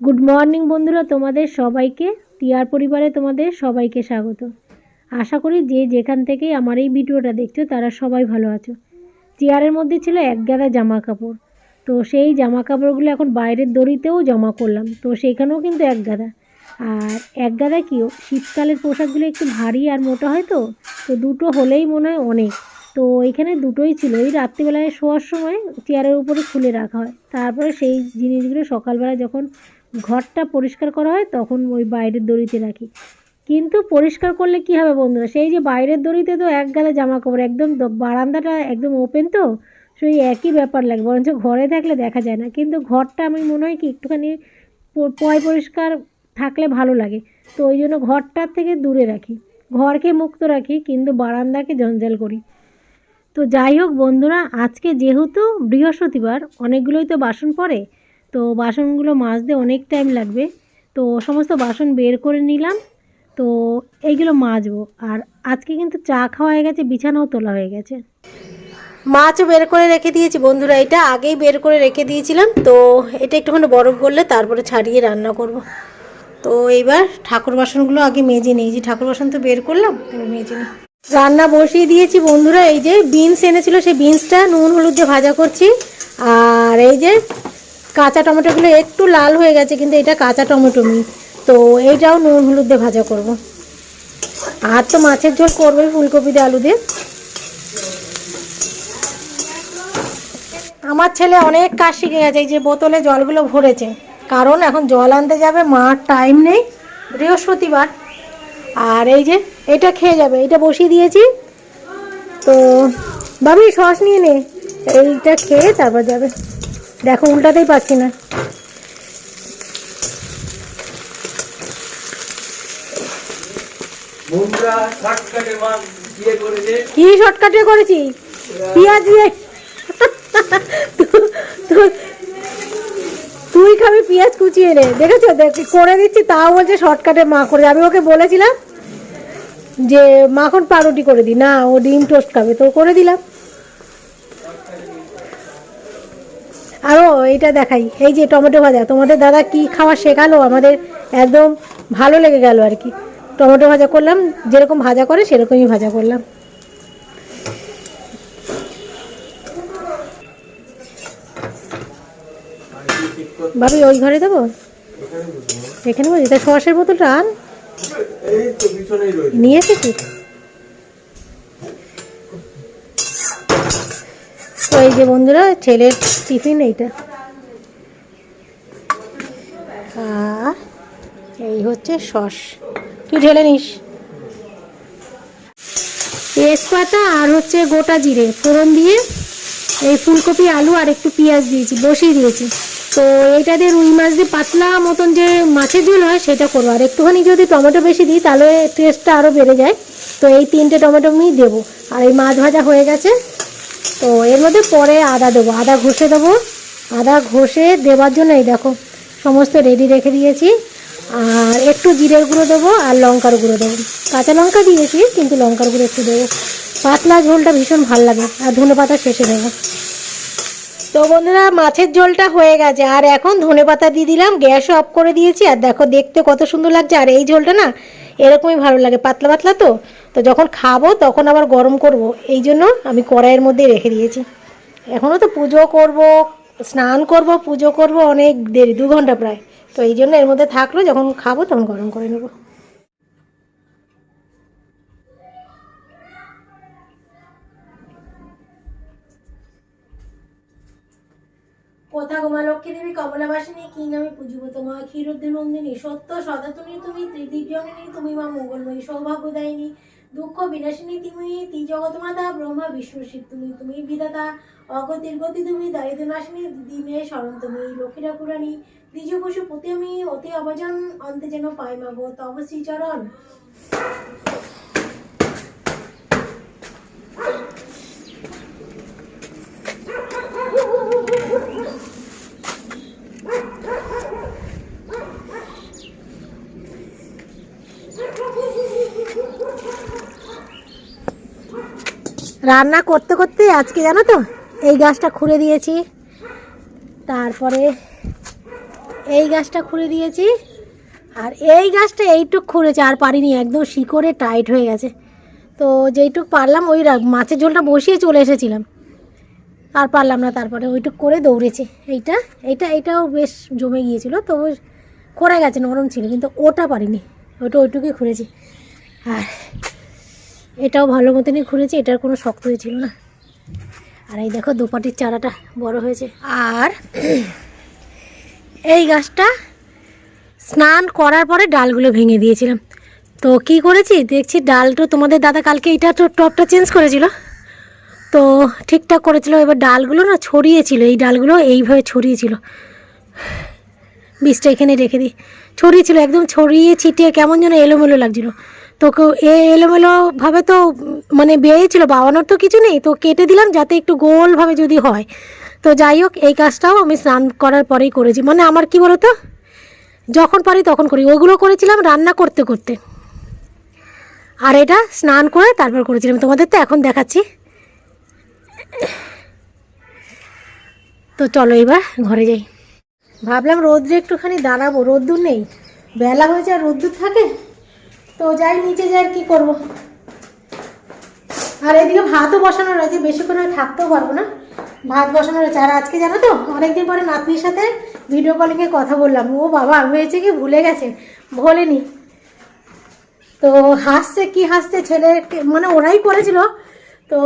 Good morning বন্ধুরা, তোমাদের সবাইকে, টিয়ার পরিবারে তোমাদের সবাইকে স্বাগত। আশা করি যে যেখান থেকে আমার এই ভিডিওটা দেখছ, তারা সবাই ভালো আছো। চেয়ারের মধ্যে ছিল এক গাদা জামা কাপড়। তো সেই জামা কাপড়গুলো এখন বাইরের দড়িতেও জমা করলাম। তো সেইখানেও কিন্তু এক গাদা। আর এক গাদা কি শীতকালের পোশাকগুলো একটু ভারী আর মোটা হয় তো? তো দুটো হলেই মনে হয় অনেক। তো এখানে দুটোই ছিল। এই রাত্রিবেলায় শোয়ার সময় চেয়ারের উপরে খুলে রাখা হয়। তারপরে সেই জিনিসগুলো সকালবেলা যখন ঘরটা পরিষ্কার করা হয়, তখন ওই বাইরের দড়িতে রাখি। কিন্তু পরিষ্কার করলে কি হবে বন্ধুরা? সেই যে বাইরের দড়িতে তো এক গালে জামা কাপড় একদম বারান্দাটা একদম ওপেন তো, সেই একই ব্যাপার লাগে, বরঞ্চ ঘরে থাকলে দেখা যায় না। কিন্তু ঘরটা আমি মনে হয় কি একটুখানি পয় পরিষ্কার থাকলে ভালো লাগে। তো ওই জন্য ঘরটার থেকে দূরে রাখি। ঘরকে মুক্ত রাখি, কিন্তু বারান্দাকে জঞ্জাল করি। তো যাই হোক বন্ধুরা, আজকে যেহেতু বৃহস্পতিবার, অনেকগুলোই তো বাসন পড়ে তো বাসনগুলো মাজতে অনেক টাইম লাগবে। তো সমস্ত বাসন বের করে নিলাম। তো এইগুলো মাজবো। আর আজকে কিন্তু চা খাওয়া হয়ে গেছে, বিছানাও তোলা হয়ে গেছে। মাছও বের করে রেখে দিয়েছি বন্ধুরা, এটা আগেই বের করে রেখে দিয়েছিলাম। তো এটা একটুখানি বরফ করলে তারপরে ছাড়িয়ে রান্না করব। তো এইবার ঠাকুর বাসনগুলো আগে মেজে নিয়েছি ঠাকুর বাসন তো বের করলাম মেজে নিই। রান্না বসিয়ে দিয়েছি বন্ধুরা, এই যে বিনস এনেছিল, সেই বিনসটা নুন, হলুদ দিয়ে ভাজা করছি। আর এই যে কাঁচা টমেটোগুলো একটু লাল হয়ে গেছে, কিন্তু এটা কাঁচা টমেটো মি। তো এইটাও নুন হলুদ দিয়ে ভাজা করব। আর তো মাছের ঝোল করবোই ফুলকপি দিয়ে আলু দিয়ে। আমার ছেলে অনেক কাজ শিখে গেছে, এই যে বোতলে জলগুলো ভরেছে। কারণ এখন জল আনতে যাবে, মার টাইম নেই, বৃহস্পতিবার। আর এই যে এটা খেয়ে যাবে, এটা বসিয়ে দিয়েছি। তো বাবি সস নিয়ে নে। এইটা খেয়ে তারপর যাবে। দেখো উল্টাতেই পাচ্ছি না। কি শর্টকাটে করেছি? পেঁয়াজ দিয়ে। তুই খাবি পেঁয়াজ কুচিয়ে নে দেখেছ? দেখ করে দিচ্ছি তাও বলছে শর্টকাটে মা করে আমি ওকে বলেছিলাম যে মাখন পাউরুটি করে দি। না ও ডিম টোস্ট খাবে তো করে দিলাম। আরও এইটা দেখাই। এই যে টমেটো ভাজা, তোমাদের দাদা কি খাওয়া শেখালো? আমাদের একদম ভালো লেগে গেল আর কি। টমেটো ভাজা করলাম, যেরকম ভাজা করে সেরকমই ভাজা করলাম। ভাবি, ওই ঘরে দেবো? এখানে বলছি তা সসের বোতলটা আন। নিয়ে এসেছি তো যে বন্ধুরা, ছেলের টিফিন এইটা। আর এই হচ্ছে সস। তুই ঢেলে নিস। তেজপাতা আর হচ্ছে গোটা জিরে, ফোড়ন দিয়ে এই ফুলকপি, আলু আর একটু পেঁয়াজ দিয়েছি, বসিয়ে দিয়েছি। তো এইটা দিয়ে রুই মাছ দিয়ে পাতলা মতন যে মাছের ঝোল হয়, সেটা করব। আর একটুখানি যদি টমেটো বেশি দিই, তাহলে টেস্টটা আরও বেড়ে যায়। তো এই তিনটে টমেটো আমি দেবো। আর এই মাছ ভাজা হয়ে গেছে। তো এর মধ্যে পরে আদা দেবো। আদা ঘষে দেবো। আদা ঘষে দেওয়ার জন্য এই দেখো, সমস্ত রেডি রেখে দিয়েছি। আর একটু জিরের গুঁড়ো দেবো আর লঙ্কার গুঁড়ো দেবো। কাঁচা লঙ্কা দিয়েছি, কিন্তু লঙ্কার গুঁড়ো একটু দেবো। পাতলা ঝোলটা ভীষণ ভালো লাগে, আর ধনে পাতা শেষে দেবো। তো বন্ধুরা, মাছের ঝোলটা হয়ে গেছে। আর এখন ধনে পাতা দিয়ে দিলাম, গ্যাসও অফ করে দিয়েছি। আর দেখো, দেখতে কত সুন্দর লাগছে। আর এই ঝোলটা না এরকমই ভালো লাগে, পাতলা পাতলা তো? তো যখন খাব তখন আবার গরম করব, এই জন্য আমি কড়াইয়ের মধ্যে রেখে দিয়েছি। এখনও তো পুজো করব, স্নান করব, পুজো করব অনেক দেরি, দু ঘণ্টা প্রায়। তো এই জন্য এর মধ্যে থাকল, যখন খাব তখন গরম করে নেব। কোথা গোমা লক্ষ্মী দেবী? কমলাবাসিনী কি নামে পুজিব? তোমা ক্ষীরোদ্ধ নন্দিনী সত্য, সদাতনী, তুমি ত্রিদিব্যঙ্গিনী, তুমি মা মঙ্গলময়ী, সৌভাগ্যদায়িনী, দুঃখ বিনাশিনী, তুমি তি জগৎমাতা, ব্রহ্মা, বিষ্ণু, শিব, তুমি তুমি বিধাতা, অগতির গতি, তুমি দারিদ্র নাশিনী দিনে শরণ তুমি লক্ষ্মী ঠাকুরানী দ্বিজ পশু পতি আমি অতি অবজন অন্তে যেন পাই মাগো তব শ্রীচরণ। রান্না করতে করতে আজকে জানো তো এই গাছটা খুঁড়ে দিয়েছি। তারপরে এই গাছটা খুঁড়ে দিয়েছি আর এই গাছটা এইটুক খুঁড়েছে, আর পারিনি, একদম শিকড়ে টাইট হয়ে গেছে। তো যেইটুক পারলাম, ওই মাছের ঝোলটা বসিয়ে চলে এসেছিলাম। আর পারলাম না, তারপরে ওইটুক করে দৌড়েছি। এইটা এইটা, এইটাও বেশ জমে গিয়েছিল, তো করে গেছে, নরম ছিল, কিন্তু ওটা পারিনি। ওটা ওইটুকুই খুঁড়েছি। আর এটাও ভালো মতনই খুঁড়েছি এটার কোনো শক্ত হয়েছিল না। আর এই দেখো দোপাটির চারাটা বড় হয়েছে। আর এই গাছটা স্নান করার পরে ডালগুলো ভেঙে দিয়েছিলাম। তো কি করেছি? দেখছি ডালটা তোমাদের দাদা কালকে এটা তো টপটা চেঞ্জ করেছিল। তো ঠিকঠাক করেছিল, এবার ডালগুলো না ছড়িয়েছিল, এই ডালগুলো এইভাবে ছড়িয়েছিল। বীজটা এখানে রেখে দিই। ছড়িয়েছিল, একদম ছড়িয়ে ছিটিয়ে কেমন যেন এলোমেলো লাগছিল। তো কেউ- এ এলোমেলোভাবে তো মানে বেরিয়েছিল বাবানোর তো কিছু নেই, তো কেটে দিলাম যাতে একটু গোলভাবে যদি হয়। তো যাই হোক, এই কাজটাও আমি স্নান করার পরেই করেছি। মানে আমার কি বলতো? যখন পারি তখন করি। ওগুলো করেছিলাম রান্না করতে করতে। আর এটা স্নান করে তারপর করেছিলাম। তোমাদের তো এখন দেখাচ্ছি। তো চলো এবার ঘরে যাই। ভাবলাম রোদ্রে একটুখানি দাঁড়াবো। রোদ্দুর নেই। বেলা হয়েছে আর রোদ্দুর থাকে? তো যাই, নিচে যাই আর কি করব? আর এদিকে ভাতও বসানো রয়েছে বেশিক্ষণ আর থাকতেও পারব না। ভাত বসানো রয়েছে। আর আজকে জানো তো, অনেকদিন পরে নাতনির সাথে ভিডিও কলিংয়ে কথা বললাম। ও বাবা হয়েছে কি ভুলে গেছে ভোলেনি তো হাসছে, কি হাসছে ছেলে মানে ওরাই করেছিল, তো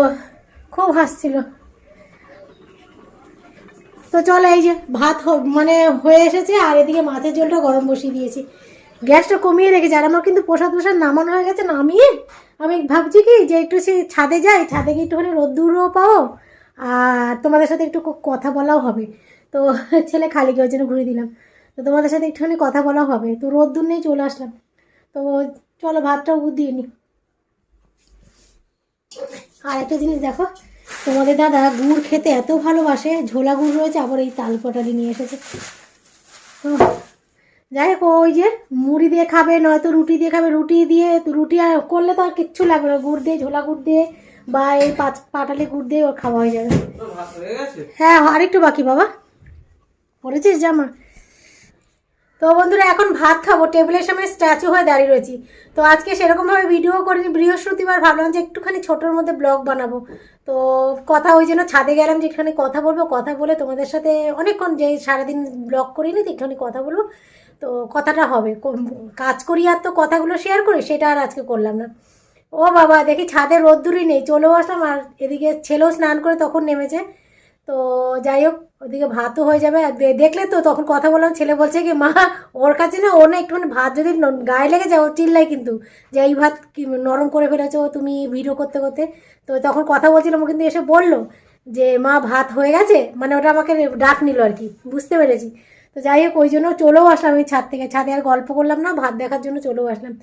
খুব হাসছিল। তো চলো, এই যে ভাত মানে হয়ে এসেছে, আর এদিকে মাছের ঝোলটা গরম বসিয়ে দিয়েছি। গ্যাসটা কমিয়ে রেখেছি আর আমার কিন্তু প্রসাদ প্রসাদ নামানো হয়ে গেছে, নামিয়ে আমি ভাবছি কি যে একটু সেই ছাদে যাই, ছাদে গিয়ে একটুখানি রোদ্দুরও পাও আর তোমাদের সাথে একটু কথা বলাও হবে। তো ছেলে খালি ওই জন্য ঘুরে দিলাম। তো তোমাদের সাথে একটুখানি কথা বলাও হবে। তো রোদ্দুর নেই চলে আসলাম। তো চলো ভাতটাও দিয়ে নি। আর একটা জিনিস দেখো, তোমাদের দাদা গুড় খেতে এত ভালোবাসে, ঝোলা গুড় রয়েছে, আবার এই তাল পটালি নিয়ে এসেছে। তো যাই হোক ওই যে মুড়ি দিয়ে খাবে নয়তো রুটি দিয়ে খাবে রুটি দিয়ে তো রুটি আর করলে তো আর কিচ্ছু লাগবে না। গুড় দিয়ে ঝোলা গুড় দিয়ে বা এই পাঁচ পাটালি গুড় দিয়ে ওর খাওয়া হয়ে যাবে। হয়ে হ্যাঁ আরেকটু বাকি বাবা। পড়েছিস জামা তো বন্ধুরা এখন ভাত খাব। টেবিলের সামনে স্ট্যাচু হয়ে দাঁড়িয়ে রয়েছি। তো আজকে সেরকমভাবে ভিডিও করিনি। বৃহস্পতিবার ভাবলাম যে একটুখানি ছোটোর মধ্যে ব্লগ বানাবো। তো কথা ওই জন্য ছাদে গেলাম যে একটুখানি কথা বলব কথা বলে তোমাদের সাথে অনেকক্ষণ যে সারাদিন ব্লগ করিনি তো একটুখানি কথা বলব। তো কথাটা হবে। কাজ করি আর তো কথাগুলো শেয়ার করি, সেটা আর আজকে করলাম না। ও বাবা, দেখি ছাদে রোদ্দুরই নেই, চলেও আসলাম আর এদিকে ছেলেও স্নান করে তখন নেমেছে। তো যাই হোক, ওদিকে ভাতও হয়ে যাবে। দেখলে তো তখন কথা বললাম, ছেলে বলছে কি, মা, ওর কাছে না, ও না একটুখানি ভাত যদি গায়ে লেগে যায়, ও চিল্লাই কিন্তু। যে এই ভাত নরম করে ফেলেছো, তুমি ভিডিও করতে করতে। তো তখন কথা বলছিলাম ও কিন্তু এসে বলল যে, মা, ভাত হয়ে গেছে? মানে ওটা আমাকে ডাক নিল আর কি, বুঝতে পেরেছি। তো যাই হোক, ওই জন্য চলেও আসলাম আমি ছাদ থেকে। ছাদে আর গল্প করলাম না, ভাত দেখার জন্য চলেও আসলাম।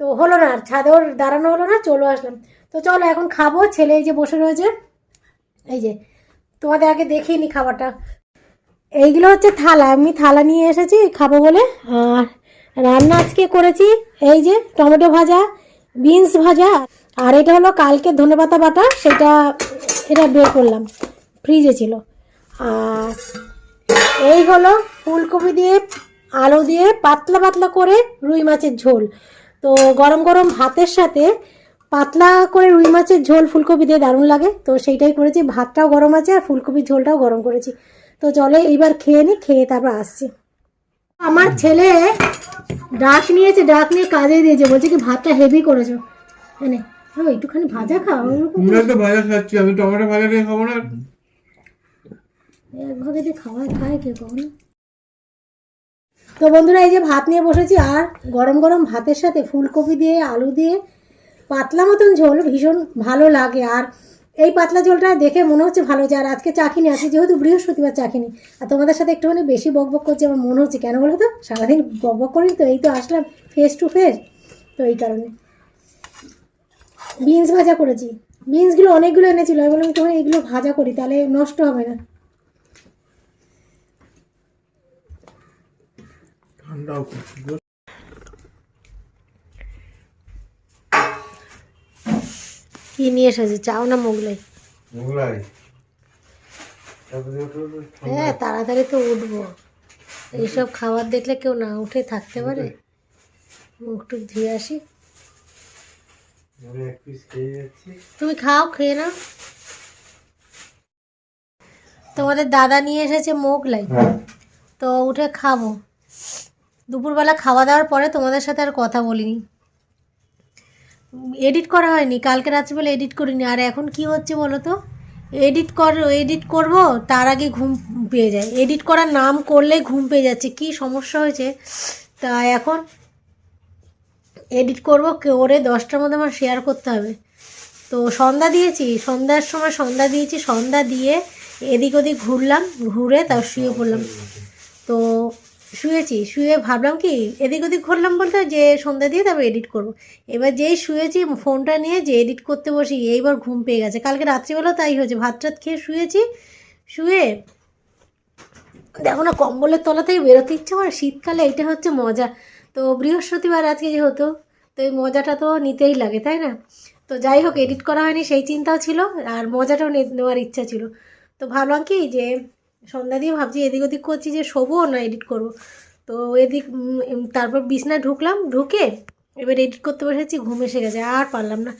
তো হলো না, আর ছাদে ওর দাঁড়ানো হলো না, চলেও আসলাম। তো চলো, এখন খাব, ছেলে এই যে বসে রয়েছে। এই যে, তোমাদের আগে দেখিয়ে নি খাবারটা। এইগুলো হচ্ছে থালা, আমি থালা নিয়ে এসেছি খাব বলে। আর রান্না আজকে করেছি এই যে টমেটো ভাজা, বিনস ভাজা, আর এটা হলো কালকে ধনেপাতা বাটা, সেটা, এটা বের করলাম, ফ্রিজে ছিল। আর এই হলো ফুলকপি দিয়ে, আলু দিয়ে পাতলা পাতলা করে রুই মাছের ঝোল। তো গরম গরম ভাতের সাথে পাতলা করে রুই মাছের ঝোল ফুলকপি দিয়ে দারুণ লাগে। তো সেইটাই করেছি, ভাতটাও গরম আছে আর ফুলকপির ঝোলটাও গরম করেছি। তো চলে এইবার খেয়ে নি, খেয়ে তারপর আসছি। আমার ছেলে ডাক নিয়েছে, ডাক নিয়ে কাজে দিয়েছে, বলছে কি ভাতটা হেভি করেছ। ও, একটুখানি ভাজা খাও ভাজা খাচ্ছি, আমি টমেটো ভাজা খাব না। একভাবে দিয়ে খাওয়ায়, খায় কে কখনো? তো বন্ধুরা, এই যে ভাত নিয়ে বসেছি, আর গরম গরম ভাতের সাথে ফুলকপি দিয়ে, আলু দিয়ে, পাতলা মতন ঝোল, ভীষণ ভালো লাগে। আর এই পাতলা ঝোলটা দেখে মনে হচ্ছে ভালো যে আর আজকে চাখিনি আজকে যেহেতু বৃহস্পতিবার চাখিনি আর তোমাদের সাথে একটুখানি বেশি বক বক করছে, আমার মনে হচ্ছে, কেন বলো তো? সারাদিন বক বক করি তো, এই তো আসলাম ফেস টু ফেস তো এই কারণে। বিনস ভাজা করেছি। বিনসগুলো অনেকগুলো এনেছিল, আমি বললাম তোমার এগুলো ভাজা করি, তাহলে নষ্ট হবে না। ঠান্ডাও গো। কি নিয়ে এসেছে? চাও না মোগলাই? মোগলাই। হ্যাঁ তাড়াতাড়ি তো উঠবো। এইসব খাবার দেখলে কেউ না উঠে থাকতে পারে। মুখ টুক ধুয়ে আসি। তুমি খাও খেয়ে নাও। তোমাদের দাদা নিয়ে এসেছে মোগলাই। তো উঠে খাব। দুপুরবেলা খাওয়া দাওয়ার পরে তোমাদের সাথে আর কথা বলিনি। এডিট করা হয়নি, কালকে রাত্রিবেলা এডিট করিনি। আর এখন কি হচ্ছে বলো তো? এডিট কর এডিট করব, তার আগে ঘুম পেয়ে যায়। এডিট করার নাম করলেই ঘুম পেয়ে যাচ্ছে, কি সমস্যা হয়েছে? তা এখন এডিট করব, করে দশটার মধ্যে আমার শেয়ার করতে হবে। তো সন্ধ্যা দিয়েছি, সন্ধ্যার সময় সন্ধ্যা দিয়েছি, সন্ধ্যা দিয়ে এদিক ওদিক ঘুরলাম, ঘুরে তাও শুয়ে পড়লাম। তো শুয়েছি, শুয়ে ভাবলাম কি এদিক ওদিক ঘুরলাম বলতে যে সন্ধ্যা দিয়ে তারপর এডিট করব। এবার যেই শুয়েছি ফোনটা নিয়ে যে এডিট করতে বসি, এইবার ঘুম পেয়ে গেছে। কালকে রাত্রিবেলা তাই হয়েছে, ভাত টাত খেয়ে শুয়েছি, শুয়ে দেখো না কম্বলের তলা থেকে বেরোতে ইচ্ছে আমার শীতকালে এইটা হচ্ছে মজা। তো বৃহস্পতিবার আজকে যেহেতু, তো এই মজাটা তো নিতেই লাগে, তাই না? তো যাই হোক এডিট করা হয়নি, সেই চিন্তাও ছিল, আর মজাটাও নেওয়ার ইচ্ছা ছিল। তো ভাবলাম কি যে সন্ধ্যা দিয়ে ভাবছি এদিক ওদিক করছি যে শোবো না এডিট করব। তো এদিক তারপর বিছনায় ঢুকলাম, ঢুকে এবার এডিট করতে বসেছি, ঘুম এসে গেছে, আর পারলাম না।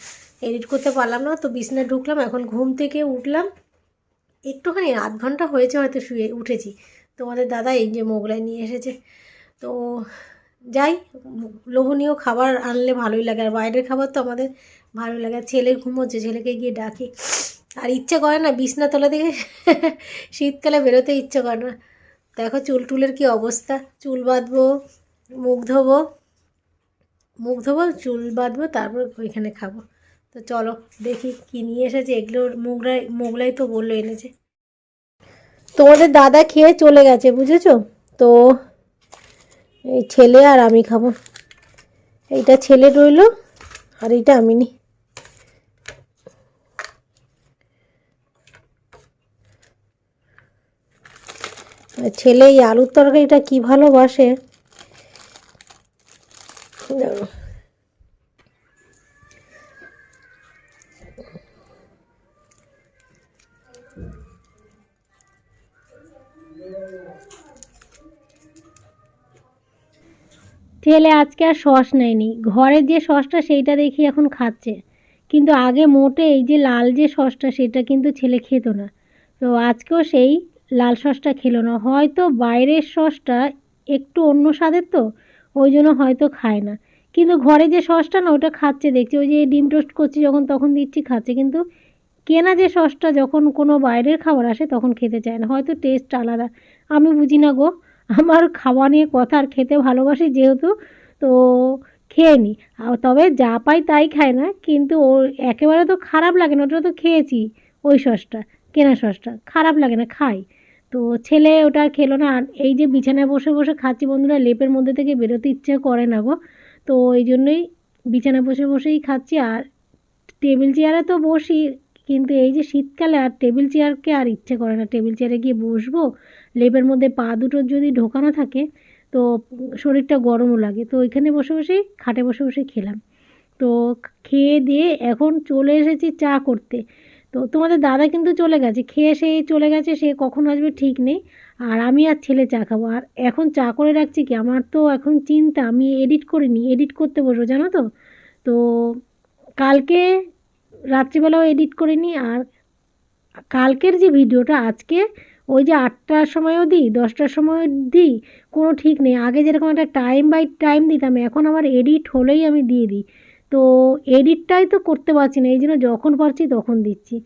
এডিট করতে পারলাম না, তো বিছনায় ঢুকলাম, এখন ঘুম থেকে উঠলাম। একটুখানি আধ ঘণ্টা হয়েছে হয়তো শুয়ে উঠেছি। তোমাদের দাদা এই যে মোগলাই নিয়ে এসেছে। তো যাই, লোভনীয় খাবার আনলে ভালোই লাগে, আর বাইরের খাবার তো আমাদের ভালো লাগে। ছেলে ঘুমোচ্ছে, ছেলেকে গিয়ে ডাকি। আর ইচ্ছে করে না, বিছনা তলা থেকে শীতকালে বেরোতে ইচ্ছে করে না। দেখো চুল টুলের কি অবস্থা। চুল বাঁধবো, মুখ ধোবো মুখ ধোবো, চুল বাঁধবো, তারপর ওইখানে খাব। তো চলো দেখি কি নিয়ে এসেছে। এগুলো মোগলাই মোগলাই তো বলল এনেছে। তোমাদের দাদা খেয়ে চলে গেছে, বুঝেছ? তো এই ছেলে আর আমি খাব। এইটা ছেলে রইল আর এইটা আমি নি। ছেলে, এই আলুর তরকারিটা কি ভালোবাসে? ছেলে, আজকে আর সস নেয়নি। ঘরের যে সসটা সেইটা দেখি এখন খাচ্ছে। কিন্তু আগে মোটে এই যে লাল যে সসটা, সেটা কিন্তু ছেলে খেত না। তো আজকেও সেই লাল সসটা খেলো না। হয়তো বাইরের সসটা একটু অন্য স্বাদের তো, ওই জন্য হয়তো খায় না। কিন্তু ঘরে যে সসটা না, ওটা খাচ্ছে, দেখছি, ওই যে ডিম টোস্ট করছি যখন তখন দিচ্ছি, খাচ্ছে। কিন্তু কেনা যে সসটা যখন কোনো বাইরের খাবার আসে, তখন খেতে চায় না। হয়তো টেস্ট আলাদা। আমি বুঝি না গো, আমার খাওয়া নিয়ে কথা আর খেতে ভালোবাসি যেহেতু, তো খেয়ে নিই তবে যা পাই তাই খায় না, কিন্তু ও একেবারে তো খারাপ লাগে না, ওটা তো খেয়েছি, ওই সসটা, কেনা সসটা। খারাপ লাগে না, খাই। তো ছেলে ওটা খেলো না। আর এই যে বিছানায় বসে বসে খাচ্ছি বন্ধুরা, লেপের মধ্যে থেকে বেরোতে ইচ্ছে করে না গো। তো এই জন্যই বিছানায় বসে বসেই খাচ্ছি। আর টেবিল চেয়ারে তো বসি, কিন্তু এই যে শীতকালে আর টেবিল চেয়ারকে আর ইচ্ছে করে না। টেবিল চেয়ারে গিয়ে বসবো, লেপের মধ্যে পা দুটো যদি ঢোকানো থাকে, তো শরীরটা গরমও লাগে। তো ওইখানে বসে বসেই, খাটে বসে বসে খেলাম। তো খেয়ে দিয়ে এখন চলে এসেছি চা করতে। তো তোমাদের দাদা কিন্তু চলে গেছে, খেয়ে সে চলে গেছে, সে কখন আসবে ঠিক নেই। আর আমি আর ছেলে চা খাব। আর এখন চা করে রাখছি কি? আমার তো এখন চিন্তা, আমি এডিট করিনি এডিট করতে বসবো, জানো তো? তো কালকে রাত্রিবেলাও এডিট করিনি আর কালকের যে ভিডিওটা, আজকে ওই যে আটটার সময়ও দিই, দশটার সময় দিই, কোনো ঠিক নেই। আগে যেরকম একটা টাইম বাই টাইম দিতাম, এখন আমার এডিট হলেই আমি দিয়ে দিই। তো এডিটটাই তো করতে পারছি না, এই জন্য যখন পারছি তখন দিচ্ছি।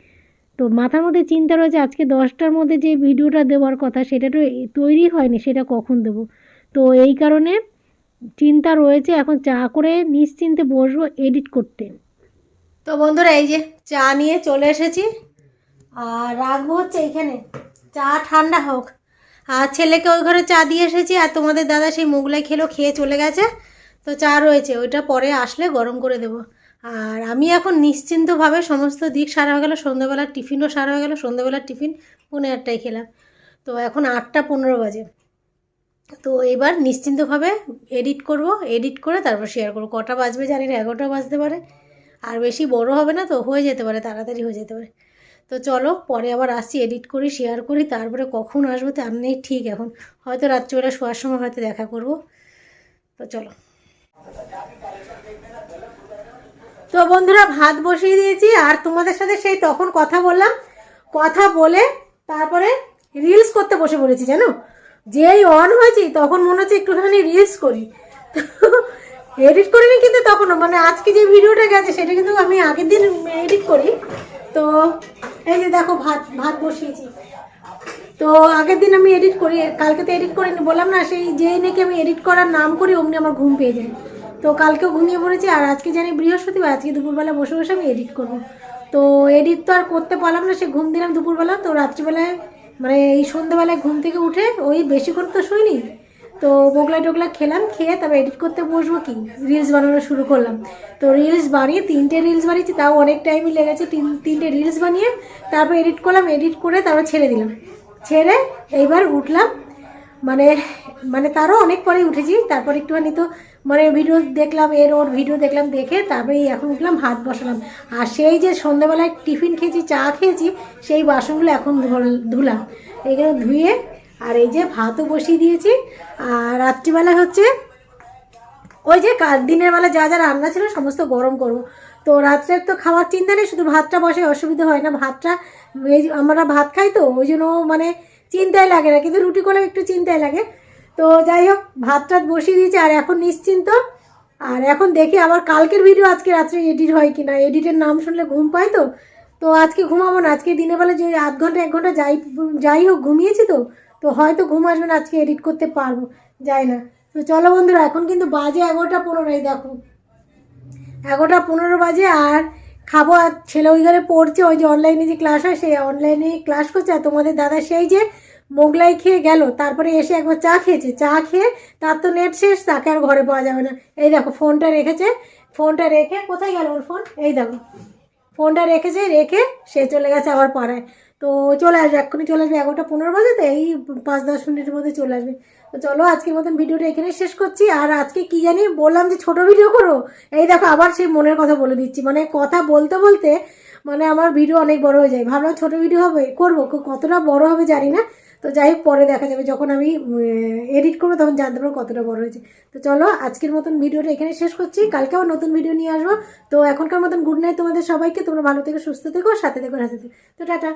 তো মাথার মধ্যে চিন্তা রয়েছে, আজকে দশটার মধ্যে যে ভিডিওটা দেওয়ার কথা সেটা তো তৈরি হয়নি, সেটা কখন দেবো? তো এই কারণে চিন্তা রয়েছে, এখন চা করে নিশ্চিন্তে বসবো এডিট করতে। তো বন্ধুরা, এই যে চা নিয়ে চলে এসেছি, আর রাখব হচ্ছে এইখানে চা ঠান্ডা হোক। আর ছেলেকে ওই ঘরে চা দিয়ে এসেছি, আর তোমাদের দাদা সেই মোগলাই খেলো, খেয়ে চলে গেছে। তো চা রয়েছে, ওইটা পরে আসলে গরম করে দেবো। আর আমি এখন নিশ্চিন্তভাবে সমস্ত দিক সারা হয়ে গেলো সন্ধ্যাবেলার টিফিনও সারা হয়ে গেলো, সন্ধ্যাবেলার টিফিন পনেরো আটটায় খেলাম। তো এখন আটটা পনেরো বাজে। তো এবার নিশ্চিন্তভাবে এডিট করব, এডিট করে তারপর শেয়ার করব। কটা বাজবে জানি না, এগারোটা বাজতে পারে। আর বেশি বড় হবে না তো, হয়ে যেতে পারে, তাড়াতাড়ি হয়ে যেতে পারে। তো চলো, পরে আবার আসছি, এডিট করি শেয়ার করি, তারপরে কখন আসব তার নেই ঠিক এখন। হয়তো রাত্রিবেলা শোয়ার সময় হয়তো দেখা করব। তো চলো। তো বন্ধুরা, ভাত বসিয়ে দিয়েছি, আর তোমাদের সাথে সেই তখন কথা বললাম। কথা বলে তারপরে রিলস করতে বসে পড়েছি, জানো? যেই অন হয়েছি, তখন মনে হচ্ছে একটুখানি রিলস করি। এডিট করিনি কিন্তু তখনও মানে আজকে যে ভিডিওটা গেছে, সেটা কিন্তু আমি আগের দিন এডিট করি। তো এই যে দেখো, ভাত ভাত বসিয়েছি। তো আগের দিন আমি এডিট করি, কালকে তো এডিট করিনি, বললাম না, সেই যেই নাকি আমি এডিট করার নাম করি, অমনি আমার ঘুম পেয়ে যায়। তো কালকেও ঘুমিয়ে পড়েছি, আর আজকে জানি বৃহস্পতিবার, আজকে দুপুরবেলা বসে বসে আমি এডিট করব। তো এডিট তো আর করতে পারলাম না, সে ঘুম দিলাম দুপুরবেলা, তো রাত্রিবেলায় মানে এই সন্ধ্যাবেলায় ঘুম থেকে উঠে ওই বেশিক্ষণ তো শুইনি, তো মোগলাই টোগলা খেলাম, খেয়ে তবে এডিট করতে বসবো কি? রিলস বানানো শুরু করলাম। তো রিলস বানিয়ে তিনটে রিলস বানিয়েছি, তাও অনেক টাইমই লেগেছে, তিন, তিনটে রিলস বানিয়ে, তারপর এডিট করলাম এডিট করে তারপর ছেড়ে দিলাম। ছেড়ে এইবার উঠলাম। মানে মানে তারও অনেক পরেই উঠেছি। তারপর একটুখানি তো মানে ভিডিও দেখলাম, এর ওর ভিডিও দেখলাম, দেখে তারপরে এখন উঠলাম, ভাত বসালাম। আর সেই যে সন্ধ্যাবেলায় টিফিন খেয়েছি, চা খেয়েছি, সেই বাসনগুলো এখন ধুল- ধুলাম। এগুলো ধুয়ে আর এই যে ভাতও বসিয়ে দিয়েছি। আর রাত্রিবেলা হচ্ছে, ওই যে দিনের বেলা যা যা রান্না ছিল, সমস্ত গরম করব। তো রাত্রের তো খাওয়ার চিন্তা নেই, শুধু ভাতটা বসে অসুবিধা হয় না। ভাতটা আমরা ভাত খাই তো, ওই জন্য মানে চিন্তাই লাগে না, কিন্তু রুটি করলে একটু চিন্তাই লাগে। তো যাই হোক ভাত টাত বসিয়ে দিয়েছে, আর এখন নিশ্চিন্ত। আর এখন দেখি আবার কালকের ভিডিও আজকে রাত্রে এডিট হয় কি না এডিটের নাম শুনলে ঘুম পায় তো। তো আজকে ঘুমাবো না, আজকে দিনের বেলা যে আধ ঘণ্টা, এক ঘণ্টা যাই যাই হোক, ঘুমিয়েছি তো। তো হয়তো ঘুম আসবে না, আজকে এডিট করতে পারব, যাই না। তো চলো বন্ধুরা, এখন কিন্তু বাজে এগারোটা পনেরোই দেখো। এগারোটা পনেরো বাজে আর খাব আর ছেলে ওই ঘরে পড়ছে, ওই যে অনলাইনে যে ক্লাস হয়, সে অনলাইনে ক্লাস করছে। আর তোমাদের দাদা সেই যে মোগলাই খেয়ে গেল, তারপরে এসে একবার চা খেয়েছে। চা খেয়ে তার তো নেট শেষ, তাকে আর ঘরে পাওয়া যাবে না। এই দেখো ফোনটা রেখেছে ফোনটা রেখে কোথায় গেল ওর ফোন এই দেখো ফোনটা রেখেছে, রেখে সে চলে গেছে আবার পাড়ায়। তো চলে আসবে, এক্ষুনি চলে আসবে এগারোটা পনেরো বাজে, তো এই পাঁচ দশ মিনিটের মধ্যে চলে আসবে। তো চলো আজকের মতন ভিডিওটা এখানে শেষ করছি। আর আজকে কি জানি বললাম যে ছোট ভিডিও করো। এই দেখো আবার সেই মনের কথা বলে দিচ্ছি। মানে কথা বলতে বলতে মানে আমার ভিডিও অনেক বড় হয়ে যায়। ভাবলাম ছোট ভিডিও হবে, করব। কতটা বড় হবে জানি না। তো যাই হোক, পরে দেখা যাবে। যখন আমি এডিট করব তখন জানতে পারব কতটা বড় হয়েছে। তো চলো আজকের মতন ভিডিওটা এখানে শেষ করছি। কালকে আবার নতুন ভিডিও নিয়ে আসব। তো এখনকার মতন গুড নাইট তোমাদের সবাইকে। তোমরা ভালো থেকো, সুস্থ থেকো, সাথে থেকো হাসতে থেকো। তো টাটা।